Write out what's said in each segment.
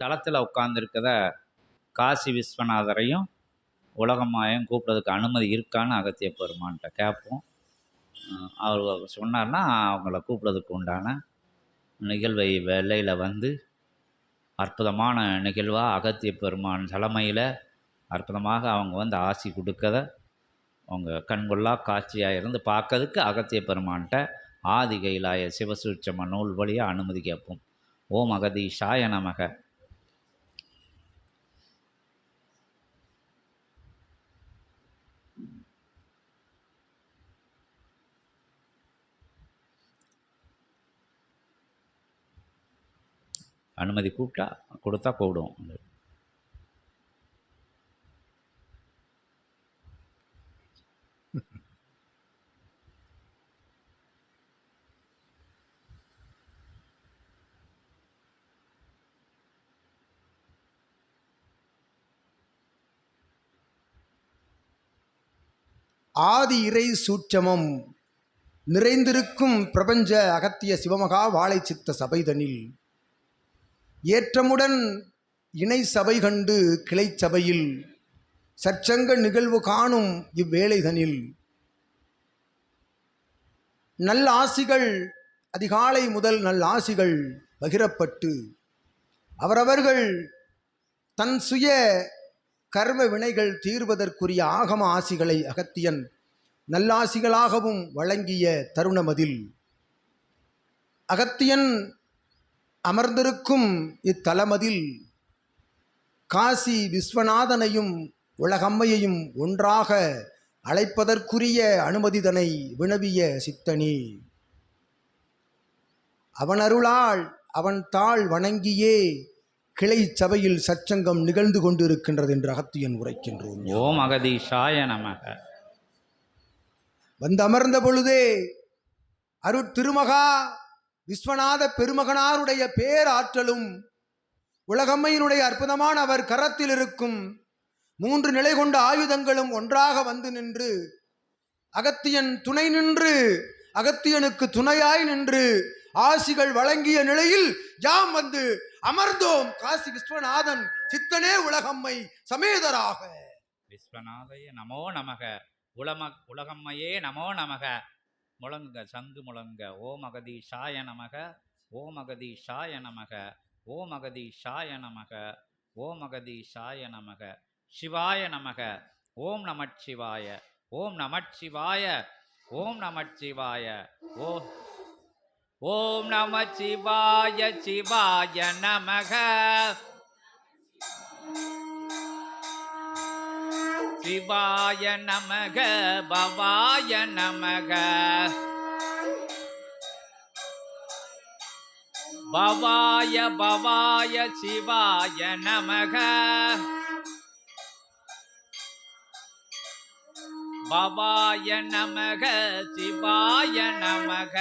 தளத்தில் உட்காந்துருக்கத காசி விஸ்வநாதரையும் உலகமாயும் கூப்பிட்றதுக்கு அனுமதி இருக்கான்னு அகத்திய பெருமான்கிட்ட கேட்போம். அவர் சொன்னார்னா அவங்கள கூப்பிட்றதுக்கு உண்டான நிகழ்வை வெள்ளையில் வந்து அற்புதமான நிகழ்வாக அகத்திய பெருமான் தலைமையில் அற்புதமாக அவங்க வந்து ஆசி கொடுக்கத அவங்க கண்கொள்ளா காட்சியாக இருந்து பார்க்கறதுக்கு அகத்திய பெருமான்கிட்ட ஆதி கைலாய சிவசூட்சம நூல் வழியாக அனுமதி கேட்போம். ஓம் அகதி சாய நமக. அனுமதி கூப்பிட்டா கொடுத்தா கூப்பிடுவோம் ஆதி இறை சூட்சமம் நிறைந்திருக்கும் பிரபஞ்ச அகத்திய சிவமகா வாழை சித்த சபைதனில் ஏற்றமுடன் இணை சபை கண்டு கிளை சபையில் சற்சங்க நிகழ்வு காணும் இவ்வேளைதனில். நல்ல ஆசிகள் அதிகாலை முதல் நல்ல ஆசிகள் பகிரப்பட்டு அவரவர்கள் தன் சுய கர்ம வினைகள் தீர்வதற்குரிய ஆகம ஆசிகளை அகத்தியன் நல்லாசிகளாகவும் வழங்கிய தருணமதில். அகத்தியன் அமர்ந்திருக்கும் இத்தலமதில் காசி விஸ்வநாதனையும் உலகம்மையையும் ஒன்றாக அழைப்பதற்குரிய அனுமதிதனை வினவிய சித்தனி. அவன் அருளால் அவன் தாள் வணங்கியே கிளை சபையில் சச்சங்கம் நிகழ்ந்து கொண்டிருக்கின்றது என்று அகத்தியன் உரைக்கின்றோம். ஓம் அகதீஷாய நமக. வந்து அமர்ந்த பொழுதே அருட்திருமகா விஸ்வநாத பெருமகனாருடைய பேராற்றலும் உலகம்மையினுடைய அற்புதமான அவர் கரத்தில் இருக்கும் மூன்று நிலை கொண்ட ஆயுதங்களும் ஒன்றாக வந்து நின்று அகத்தியன் துணை நின்று அகத்தியனுக்கு துணையாய் நின்று ஆசிகள் வழங்கிய நிலையில் யாம் வந்து அமர்ந்தோம். காசி விஸ்வநாதன் சித்தனே உலகம்மை சமேதராக. விஸ்வநாதைய நமோ நமக உலம உலகம்மையே நமோ நமக. முழங்க சங்கு முழங்க ஓம் சாய நமக ஓம் சாய நமக ஓம் சாய நமக ஓம் அகதீஷாய நமக. சிவாய நமக ஓம் நமச்சிவாய ஓம் நமச்சிவாய ஓம் நமச்சிவாய. ஓ ஓம் நமச்சிவாய சிவாய நமக. சிவாய நமக பவாய நமக. பவாய பவாய சிவாய நமக. பவாய நமக சிவாய நமக.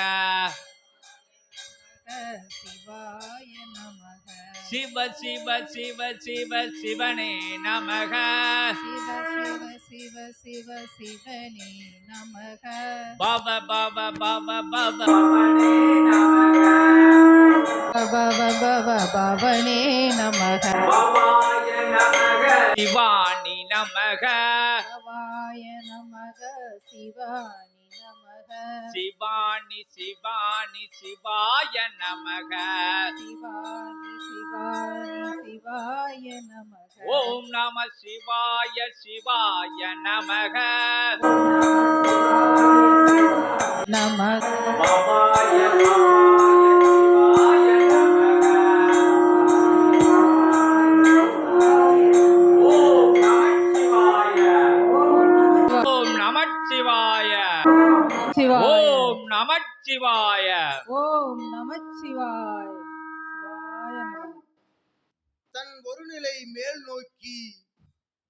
சிவ சிவ சிவ சிவ சிவனே நமக. சிவ சிவ சிவ சிவ சிவனே நமக. பவ பவ பவ பவ பவ பவ பவனே நமக. நமக. பவாய நமக சிவானி நமக சிவானி சிவானி சிவாய நமக. சிவானி சிவானி சிவாய நமக. ஓம் நம சிவாய சிவாய நமக. நமக. தன் ஒரு நிலை மேல் நோக்கி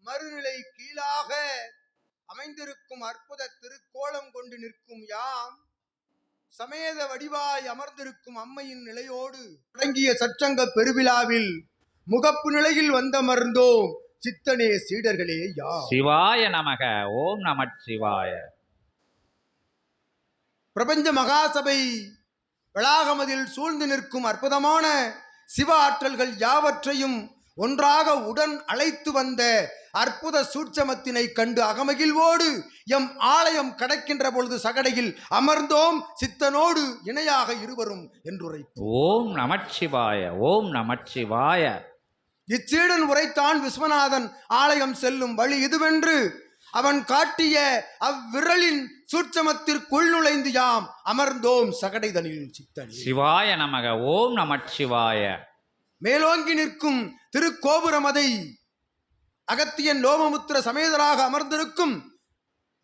மறுநிலை கீழாக அமைந்திருக்கும் அற்புத திருக்கோலம் கொண்டு நிற்கும் யாம் சமேத வடிவாய் அமர்ந்திருக்கும் அம்மையின் நிலையோடு தொடங்கிய சச்சங்க பெருவிழாவில் முகப்பு நிலையில் வந்தமர்ந்தோம். சித்தனே சீடர்களே யாம். சிவாய நமக ஓம் நமச்சிவாய பிரபஞ்ச மகாசபை வளாகமதில் சூழ்ந்து நிற்கும் அற்புதமான சிவ ஆற்றல்கள் யாவற்றையும் ஒன்றாக உடன் அழைத்து வந்த அற்புத சூட்சமத்தினை கண்டு அகமகிழ்வோடு எம் ஆலயம் கடக்கின்ற பொழுது சகடையில் அமர்ந்தோம் சித்தனோடு இணையாக இருவரும் என்றுரை ஓம் நமச்சிவாய ஓம் நமச்சிவாய. இச்சீடன் உரைத்தான் விஸ்வநாதன் ஆலயம் செல்லும் வழி இதுவென்று. அவன் காட்டிய அவ்விரலின் சூட்சமத்திற்குள் நுழைந்து யாம் அமர்ந்தோம் சகடைதனில் சித்தனி. சிவாய நமக ஓம் நமச்சிவாய. மேலோங்கி நிற்கும் திருக்கோபுரமதை அகத்தியன் லோமமுத்திர சமேதராக அமர்ந்திருக்கும்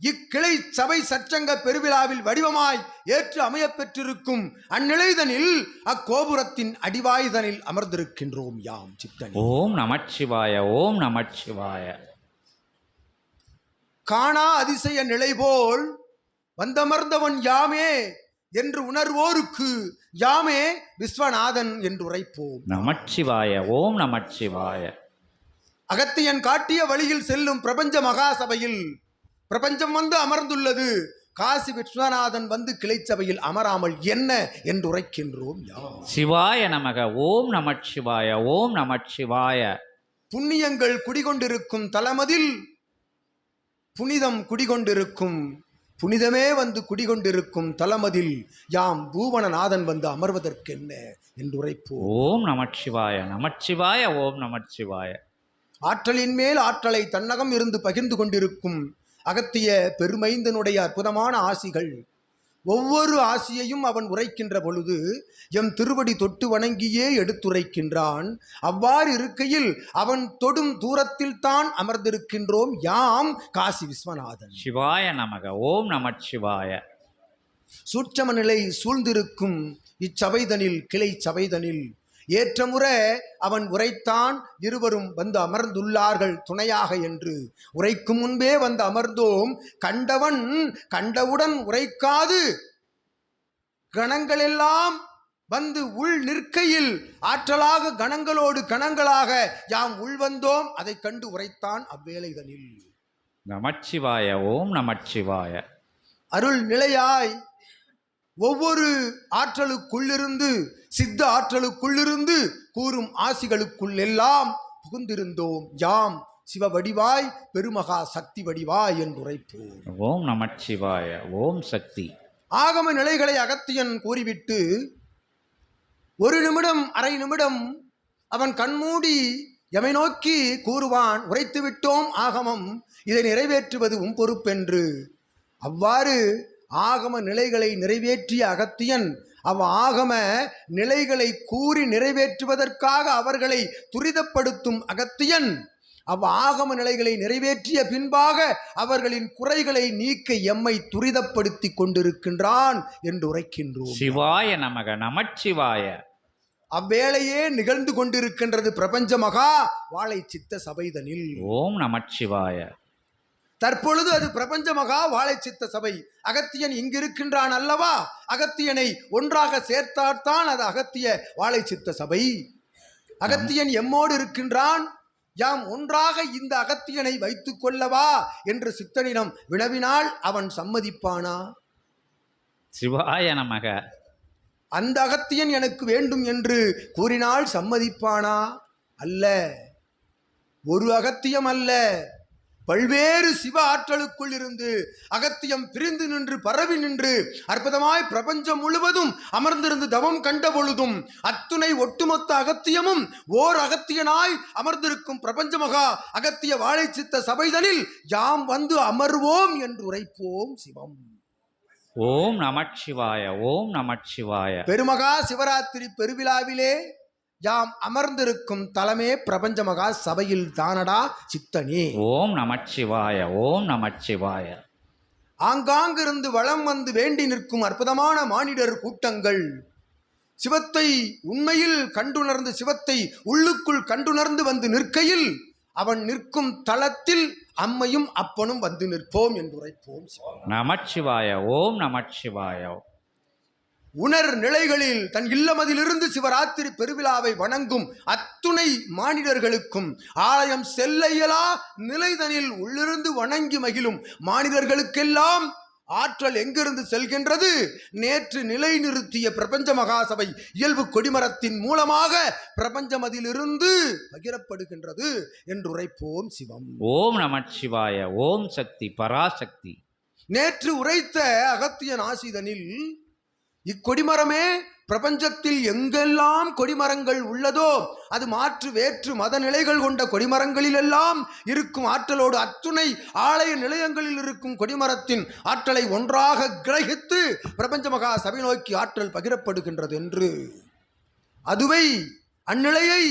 இக்கிளை சபை சச்சங்க பெருவிழாவில் வடிவமாய் ஏற்று அமையப் பெற்றிருக்கும் அந்நிலைதனில் அக்கோபுரத்தின் அடிவாயுதனில் அமர்ந்திருக்கின்றோம் யாம் சித்தனி. ஓம் நமச்சிவாய ஓம் நமச்சிவாய. காணா அதிசய நிலை போல் வந்தமர்ந்தவன் யாமே என்று உணர்வோருக்கு யாமே விஸ்வநாதன் என்று உரைப்போம். நமச்சிவாய ஓம் நமச்சிவாய. அகத்தியன் காட்டிய வழியில் செல்லும் பிரபஞ்ச மகாசபையில் பிரபஞ்சம் வந்து அமர்ந்துள்ளது. காசி விஸ்வநாதன் வந்து கிளைச்சபையில் அமராமல் என்ன என்று உரைக்கின்றோம் சிவாய நமக ஓம் நமச்சிவாய ஓம் நமச்சிவாய. புண்ணியங்கள் குடிகொண்டிருக்கும் தலமதில் புனிதம் குடிகொண்டிருக்கும் புனிதமே வந்து குடிகொண்டிருக்கும் தலமதில் யாம் பூவனநாதன் வந்து அமர்வதற்கென்ன? என்று உரைப்போம் ஓம் நமச்சிவாய நமச்சிவாய ஓம் நமச்சிவாய. ஆற்றலின் மேல் ஆற்றலை தன்னகம் இருந்து பகிர்ந்து கொண்டிருக்கும் அகத்திய பெருமைந்தனுடைய அற்புதமான ஆசிகள். ஒவ்வொரு ஆசியையும் அவன் உரைக்கின்ற பொழுது எம் திருவடி தொட்டு வணங்கியே எடுத்துரைக்கின்றான். அவ்வாறு இருக்கையில் அவன் தொடும் தூரத்தில் தான் அமர்ந்திருக்கின்றோம் யாம் காசி விஸ்வநாதன். சிவாய நமக ஓம் நமச்சிவாய சூட்சம நிலை சூழ்ந்திருக்கும் இச்சபைதனில் கிளை சபைதனில் ஏற்றமுற அவன் உரைத்தான் இருவரும் வந்து அமர்ந்துள்ளார்கள் துணையாக என்று. உரைக்கும் முன்பே வந்து அமர்ந்தோம். கண்டவன் கண்டவுடன் உரைக்காது. கணங்களெல்லாம் வந்து உள் நிற்கையில் ஆற்றலாக கணங்களோடு கணங்களாக யாம் உள்வந்தோம் அதைக் கண்டு உரைத்தான் அவ்வேளைதனில் நமச்சிவாய ஓம் நமச்சிவாய. அருள் நிலையாய் ஒவ்வொரு ஆற்றலுக்குள்ளிருந்து சித்த ஆற்றலுக்குள்ளிருந்து கூறும் ஆசிகளுக்குள் எல்லாம் புகுந்திருந்தோம். யாம் சிவ வடிவாய் பெருமகா சக்தி வடிவாய் என்றுரைப்போம் ஓம் நமச்சிவாய ஓம் சக்தி. ஆகம நிலைகளை அகத்தியன் கூறிவிட்டு ஒரு நிமிடம் அரை நிமிடம் அவன் கண்மூடி எமை நோக்கி கூறுவான் உரைத்து விட்டோம் ஆகமம் இதை நிறைவேற்றுவது உன் பொறுப்பென்று. அவ்வாறு ஆகம நிலைகளை நிறைவேற்றிய அகத்தியன் அவ் ஆகம நிலைகளை கூறி நிறைவேற்றுவதற்காக அவர்களை துரிதப்படுத்தும் அகத்தியன். அவ் ஆகம நிலைகளை நிறைவேற்றிய பின்பாக அவர்களின் குறைகளை நீக்க எம்மை துரிதப்படுத்தி கொண்டிருக்கின்றான் என்று உரைக்கின்றோம். சிவாய நமக நமச்சிவாய. அவ்வேளையே நிகழ்ந்து கொண்டிருக்கின்றது பிரபஞ்ச மகா வாழை சித்த சபைதனில். ஓம் நமச்சிவாய. தற்பொழுது அது பிரபஞ்ச மகா வாழை சித்த சபை. அகத்தியன் இங்கிருக்கின்றான் அல்லவா? அகத்தியனை ஒன்றாக சேர்த்தால்தான் அது அகத்திய வாழை சித்த சபை. அகத்தியன் எம்மோடு இருக்கின்றான். யாம் ஒன்றாக இந்த அகத்தியனை வைத்துக் கொள்ளவா? என்று சித்தனிடம் வினவினால் அவன் சம்மதிப்பானா? சிவாய நமக. அந்த அகத்தியன் எனக்கு வேண்டும் என்று கூறினால் சம்மதிப்பானா? அல்ல. ஒரு அகத்தியம் அல்ல. பல்வேறு சிவ ஆற்றலுக்குள் இருந்து அகத்தியம் பிரிந்து நின்று பரவி நின்று அற்புதமாய் பிரபஞ்சம் முழுவதும் அமர்ந்திருந்து தவம் கண்ட பொழுதும் அத்துணை ஒட்டுமொத்த அகத்தியமும் ஓர் அகத்தியனாய் அமர்ந்திருக்கும் பிரபஞ்ச மகா அகத்திய வாழை சித்த சபைதனில் யாம் வந்து அமர்வோம் என்று உரைப்போம் சிவம். ஓம் நமச்சிவாய ஓம் நமச்சிவாய. பெருமகா சிவராத்திரி பெருவிழாவிலே யாம் அமர்ந்திருக்கும் தலமே பிரபஞ்ச மகா சபையில் தானடா சித்தனே. ஓம் நமச்சிவாய ஓம் நமச்சிவாய. ஆங்காங்கிருந்து வளம் வந்து வேண்டி நிற்கும் அற்புதமான மானிடர் கூட்டங்கள். சிவத்தை உண்மையில் கண்டுணர்ந்து சிவத்தை உள்ளுக்குள் கண்டுணர்ந்து வந்து நிற்கையில் அவன் நிற்கும் தளத்தில் அம்மையும் அப்பனும் வந்து நிற்போம் என்று உரைப்போம். நமச்சிவாய ஓம் நமச்சிவாய. உணர் நிலைகளில் தன் இல்லமதிலிருந்து சிவராத்திரி பெருவிழாவை வணங்கும் அத்துணை மானிடர்களுக்கும் ஆலயம் செல்ல இயலா நிலைதனில் உள்ளிருந்து வணங்கி மகிழும் மானிடர்களுக்கெல்லாம் ஆற்றல் எங்கிருந்து செல்கின்றது? நேற்று நிலைநிறுத்திய பிரபஞ்ச மகாசபை இயல்பு கொடிமரத்தின் மூலமாக பிரபஞ்சம் அதிலிருந்து பகிரப்படுகின்றது என்று உரைப்போம் சிவம். ஓம் நமச்சிவாய ஓம் சக்தி பராசக்தி. நேற்று உரைத்த அகத்தியன் ஆசிதனில் இக்கொடிமரமே பிரபஞ்சத்தில் எங்கெல்லாம் கொடிமரங்கள் உள்ளதோ அது மாற்று வேற்று மத நிலைகள் கொண்ட கொடிமரங்களிலெல்லாம் இருக்கும் ஆற்றலோடு அத்துணை ஆலய நிலையங்களில் இருக்கும் கொடிமரத்தின் ஆற்றலை ஒன்றாக கிரகித்து பிரபஞ்ச மகா சபை நோக்கி ஆற்றல் பகிரப்படுகின்றது என்று. அதுவை அந்நிலையை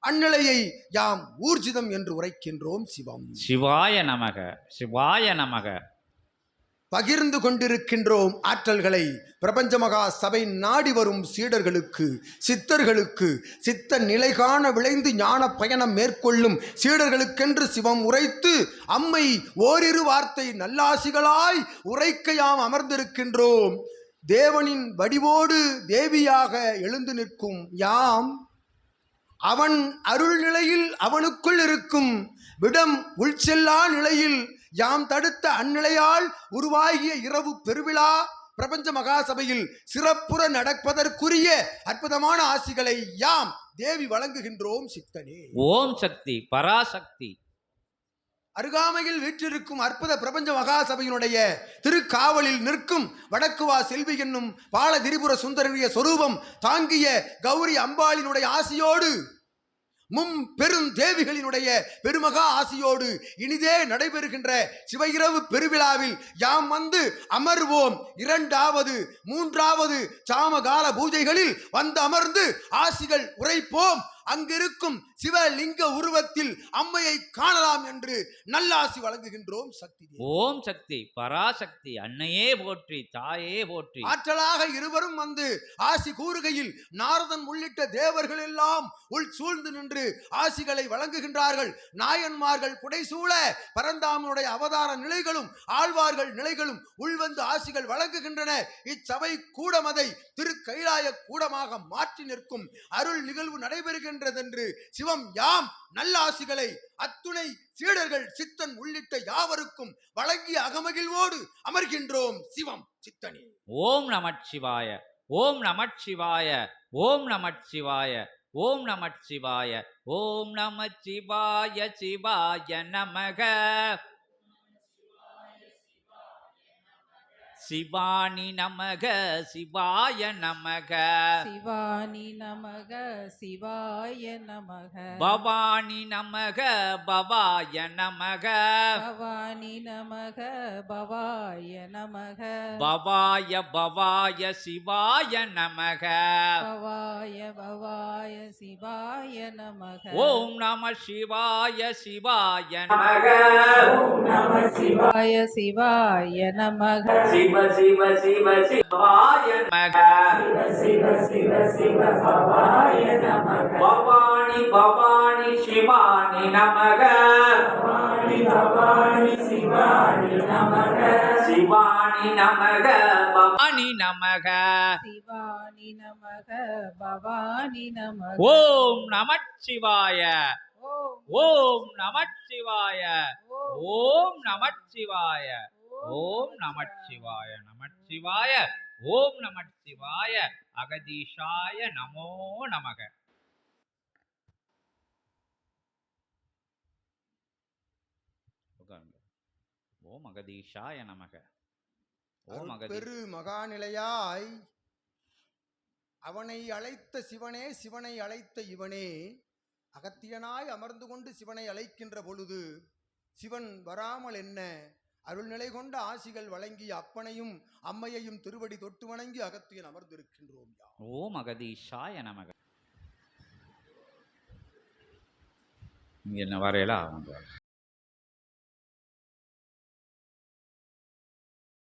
அந்நிலையை யாம் ஊர்ஜிதம் என்று உரைக்கின்றோம் சிவம். சிவாய நமக சிவாய நமக. பகிர்ந்து கொண்டிருக்கின்றோம் ஆற்றல்களை. பிரபஞ்ச மகா சபை நாடி வரும் சீடர்களுக்கு சித்தர்களுக்கு சித்த நிலை காண விளைந்து ஞான பயணம் மேற்கொள்ளும் சீடர்களுக்கென்று சிவம் உரைத்து அம்மை ஓரிரு வார்த்தை நல்லாசிகளாய் உரைக்க யாம் அமர்ந்திருக்கின்றோம். தேவனின் வடிவோடு தேவியாக எழுந்து நிற்கும் யாம். அவன் அருள் நிலையில் அவனுக்குள் இருக்கும் விடம் உள்செல்லா நிலையில் யாம் தடுத்த அந்நிலையால் உருவாகிய இரவு பெருவிழா பிரபஞ்ச மகாசபையில் சிறப்புற நடப்பதற்குரிய அற்புதமான ஆசிகளை யாம் தேவி வழங்குகின்றோம் சித்தனே. ஓம் சக்தி பராசக்தி. அருகாமையில் வீற்றிருக்கும் அற்புத பிரபஞ்ச மகாசபையினுடைய திருக்காவலில் நிற்கும் வடக்குவா செல்வி என்னும் பால திரிபுர சுந்தரிய சொரூபம் தாங்கிய கௌரி அம்பாளினுடைய ஆசியோடு மும் பெரும் தேவிகளினுடைய பெருமகா ஆசியோடு இனிதே நடைபெறுகின்ற சிவகிரவு பெருவிழாவில் யாம் வந்து அமர்வோம். இரண்டாவது மூன்றாவது சாமகால பூஜைகளில் வந்து அமர்ந்து ஆசிகள் உரைப்போம். அங்கிருக்கும் சிவலிங்க உருவத்தில் அம்மையை காணலாம் என்று நல்லாசி வழங்குகின்றோம் சக்தி. ஓம் சக்தி பராசக்தி அன்னையே போற்றி தாயே போற்றி. ஆற்றலாக இருவரும் வந்து ஆசி கூறுகையில் நாரதன் உள்ளிட்ட தேவர்கள் எல்லாம் உள் சூழ்ந்து நின்று ஆசிகளை வழங்குகின்றார்கள். நாயன்மார்கள் புடைசூழ பரந்தாமனுடைய அவதார நிலைகளும் ஆழ்வார்கள் நிலைகளும் உள்வந்து ஆசிகள் வழங்குகின்றன. இச்சபை கூடமதை திரு கைலாய கூடமாக மாற்றி நிற்கும் அருள் நிகழ்வு நடைபெறுகின்றதென்று சிவம் யாம் நல்ல ஆசிகளை அத்துணை சீடர்கள் சித்தன் உள்ளிட்ட யாவருக்கும் வழங்கிய அகமகிழ்வோடு அமர்கின்றோம் சிவம் சித்தனே. ஓம் நமச்சிவாய ஓம் நமச்சிவாய ஓம் நமச்சிவாய ஓம் நமச்சிவாய ஓம் நமச்சிவாய சிவாய நமக. சிவானி நமக சிவாய நமக. சிவானி நமக சிவாய நமக. பவானி நமக பவாய நமக. பவானி நமக பவாய நமக. பவாய பவாய சிவாய நமக. பவாய பவாய சிவாய நமக. ஓம் நம சிவாய சிவாய நமக. சிவாய. சிவாய நமக. சிவ சிவ சிவ சிவாய நமக. பவானி பவானி சிவானி நமக. சிவானி நமக பவானி நமக. சிவானி நமக பவானி நமக. ஓம் நமச்சிவாய. ஓம் ஓம் நமச்சிவாய. ஓம் நமச்சிவாய. ஓம் நமச்சிவாய நமச்சிவாய ஓம் நமச்சிவாய அகதீஷாய நமோ நமக. ஓம் அகதீஷாய நமக. ஓம் பெரு மகாநிலையாய் அவனை அழைத்த சிவனே சிவனை அழைத்த இவனே அகத்தியனாய் அமர்ந்து கொண்டு சிவனை அழைக்கின்ற பொழுது சிவன் வராமல் என்ன? அருள்நிலை கொண்ட ஆசிகள் வழங்கிய அப்பனையும் அம்மையையும் திருவடி தொட்டு வணங்கி அகத்தியன் அமர்ந்திருக்கின்றோம் யாம் ஓம் அகதீஷாய நமக. இங்க என்ன வரையலா அவங்க